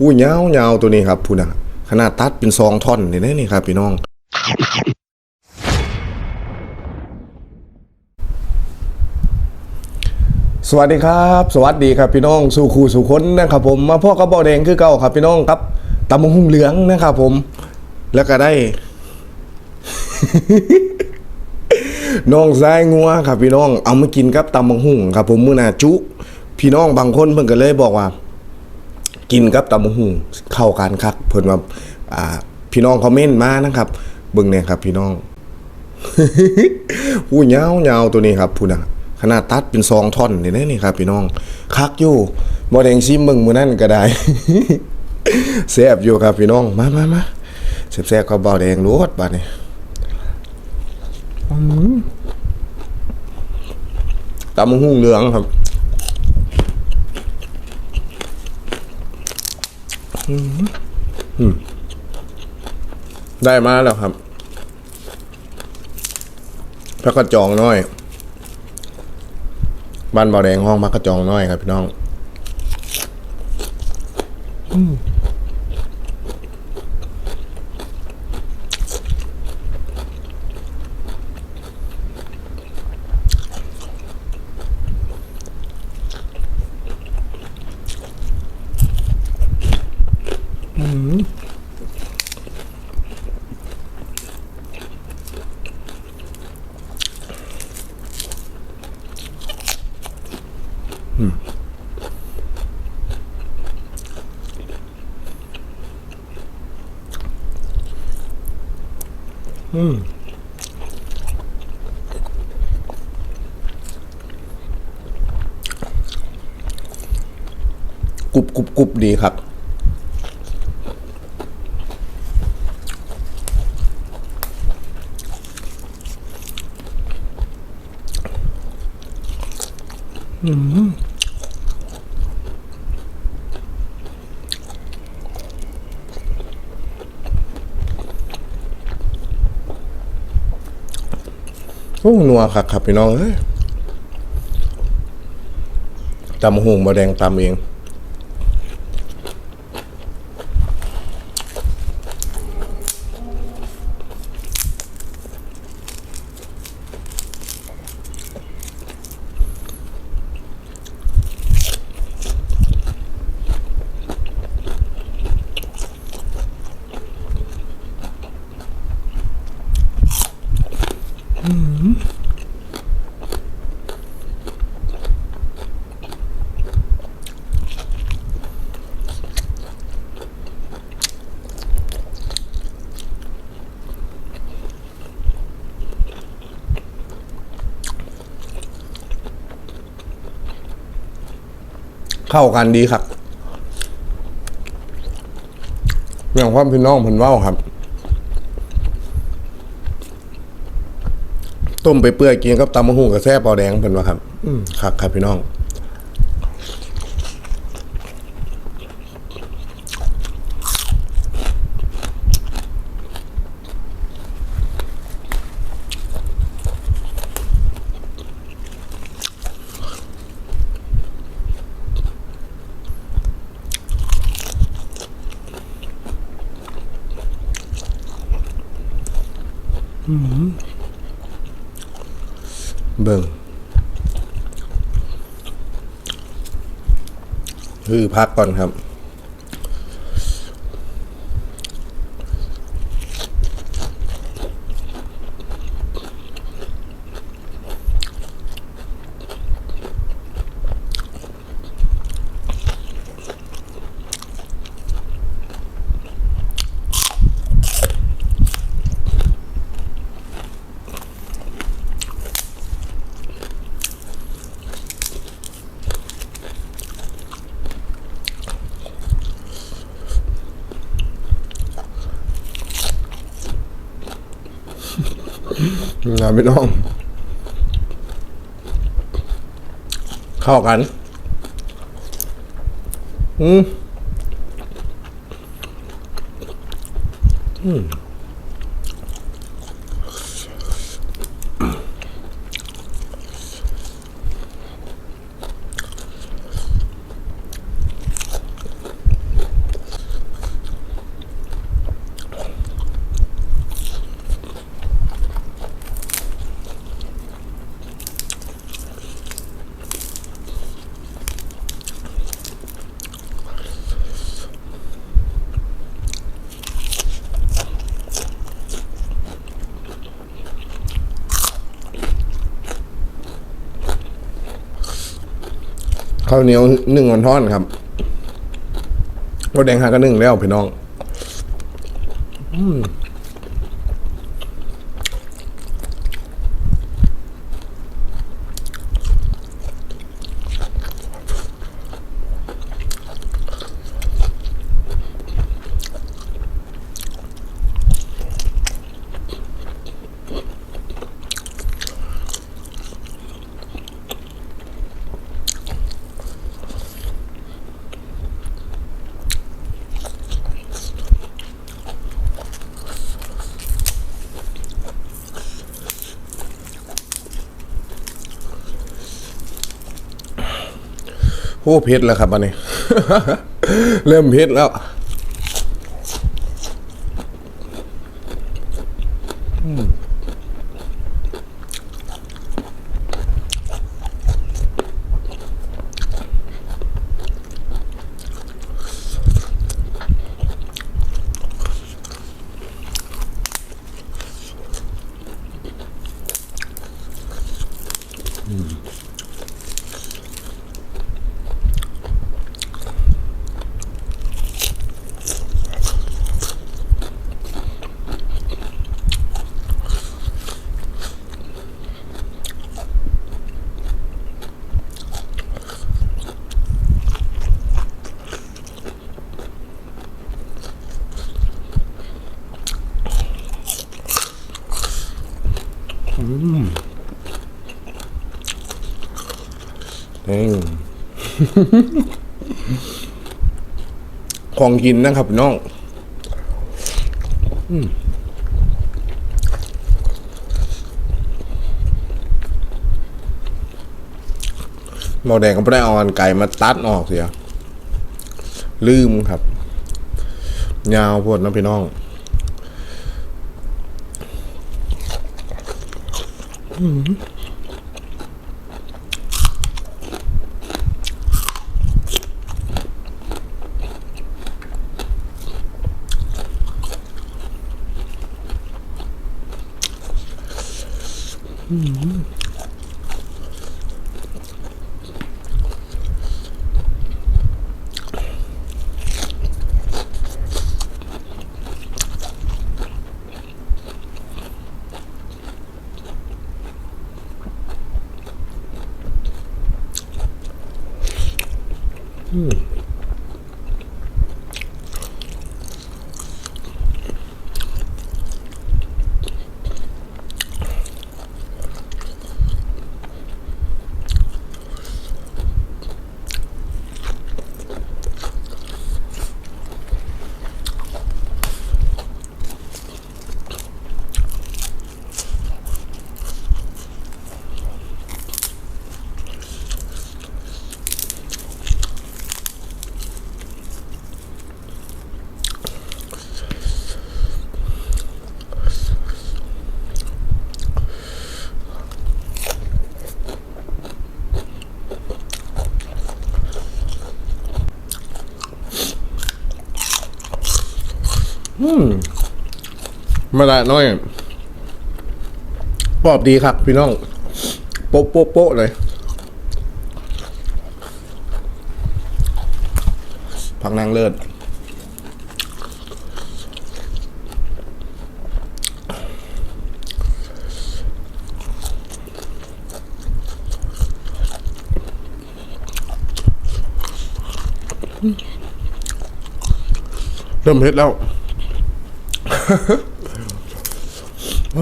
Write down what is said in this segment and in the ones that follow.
อู้ยาวยาวตัวนี้ครับพูนะขนาดตัดเป็นซองท่อนนี่นะนี่ครับ พี่น้อง สวัสดีครับ สวัสดีครับพี่น้อง สู่คู่สู่คนนะครับผมมาพ่อกระบอกแดงคือเก่าครับ พี่น้องครับตำมงหุ่งเหลืองนะครับผม แล้วก็ได้ น้องสายงัวครับพี่น้อง เอามากินกับตำบังหุ่งครับ ผมมื้อหน้าจุ พี่น้องบางคนเพิ่นก็เลยบอกว่า กินกับตำบังหุ่งเข้ากันครับเพิ่นว่าอ่า พี่น้องคอมเมนต์มานะครับเบิ่งเนี่ยครับ พี่น้องอู้ยาวยาวตัวนี้ครับพูนะขนาดตัดเป็นซองท่อนนี่นะนี่ครับ พี่น้อง คักอยู่บ่แดงซิมเบิ่งมื้อนั้นก็ได้แซ่บอยู่ครับพี่น้องมามามาแซ่บๆกับบ่าวแดงรวดบัดนี้ตำมะหุ่งเหลืองครับอืมอืม ได้มาแล้วครับพระกระจองน้อย บ้านบ่อแดงห้องพระกระจองน้อยครับพี่น้อง กรุบกรุบกรุบดีครับโอ้นัวครับครับพี่น้องเอ้ยตำหงมาแดงตำเอง เข้ากันดีครับอย่างความพี่น้องเพิ่นเว้าครับ ต้มไปเปื่อยกินกับตำมะฮุ่งกับแซ่บเปาแดงเพิ่นว่าครับ อืมครับครับพี่น้อง เบิ่งคือพักก่อนครับ นะพี่น้อง เข้ากัน อืมาวเหนียวหนึ่งวันท่อนครับรสแดงหาก็นึ่งแล้วพี่น้อง โอ้เพชรแล้วครับอันนี้ เริ่มเพชรแล้ว เอง ของกินนะครับพี่น้องหมอแดงก็ไม่ได้เอาอันไก่มาตัดออกเสีย ลืมครับ ยาวโพดนะพี่น้องม 嗯。 มาละน้อยปอบดีครับ พี่น้อง โป๊ะโป๊ะโป๊ะเลยผักนางเลิศเริ่มเผ็ดแล้ว แ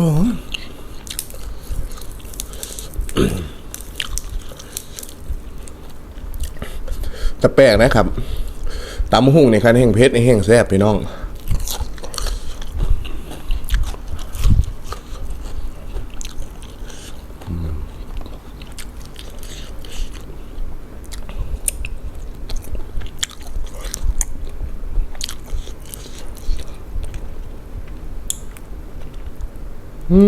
ต่แปลกนะครับตำหุ่งในคันแห่งเพชรในแห่งแซ่บพี่น้อง โอ้เ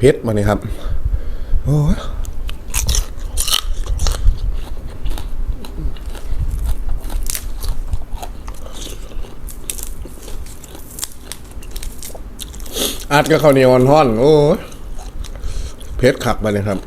พชรมาเนี่ยครับ โอ้ย อัดก็ข้าวเหนียวอ่อนๆโอ้เพชรขักไปเลยครับ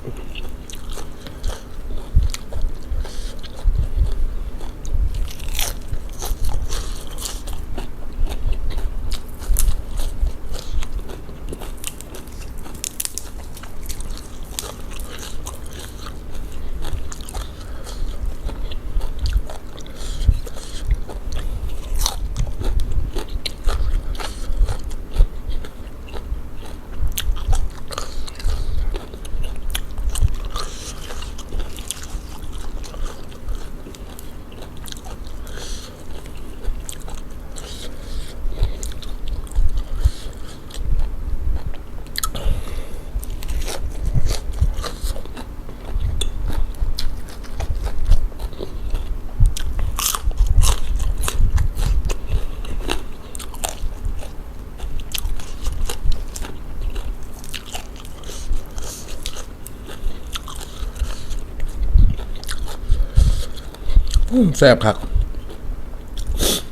แซ่บครับ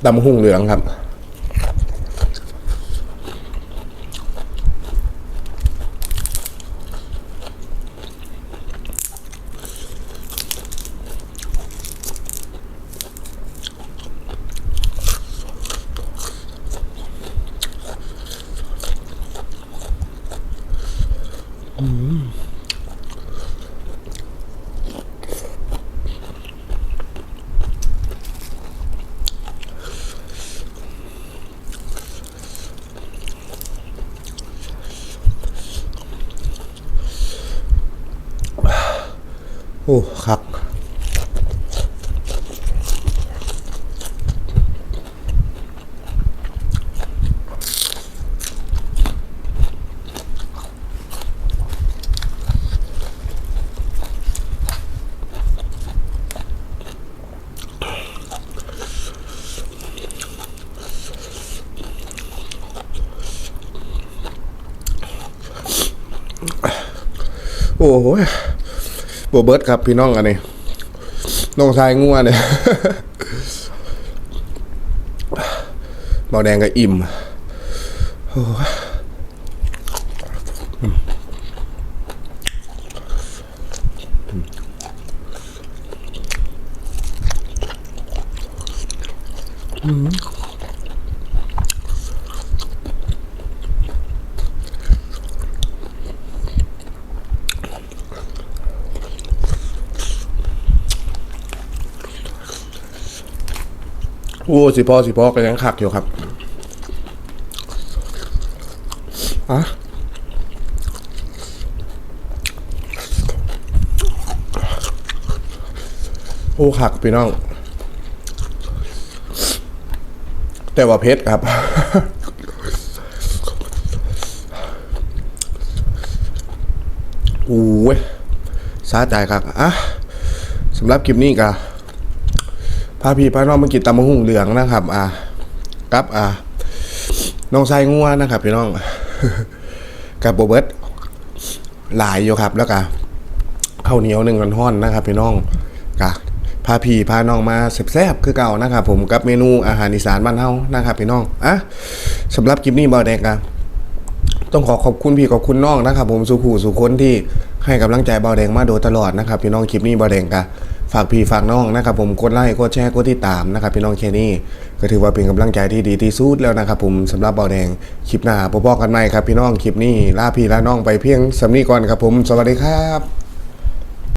ดำหุ่งเหลืองครับ โอ้ครับโอ้โห โบเบิร์ตครับพี่น้องอันนี้น้องชายงัวเนี่ยเบาแดงกับอิ่มโอ้ อ้สิพอสิพอก็ยังขักอยู่ครับอะโอ้ขักพี่น้อง แต่ว่าเพชรครับโอ้ยสาใจครับอะสำหรับคลิปนี้ก็ พาพี่พาน้องมากินตำมะหุ่งเหลืองนะครับ อ่ากับอ่าน้องชายงัวนะครับพี่น้องกับโบเบิร์ตหลายอยู่ครับ แล้วก็ข้าวเหนียวหนึ่งกันห้อนๆนะครับ พี่น้องกะพาพี่พาน้องมาแซ่บๆคือเก่านะครับผมกับเมนูอาหารอีสานบ้านเฮานะครับพี่น้องอะสำหรับคลิปนี้บอแดกอะต้องขอขอบคุณพี่ขอบคุณน้องนะครับ ผมสุขูสุคนที่ให้กำลังใจเบาแดงมาโดยตลอดนะครับ พี่น้องคลิปนี้เบาแดงกะ ฝากพี่ฝากน้องนะครับผมกดไลค์กดแชร์กดติดตามนะครับพี่น้องแค่นี้ก็ถือว่าเป็นกำลังใจที่ดีที่สุดแล้วนะครับผมสำหรับเบาแดงคลิปหน้าพบกันใหม่ครับพี่น้องคลิปนี้ลาพี่ลาน้องไปเพียงสำนีก่อนครับผม สวัสดีครับ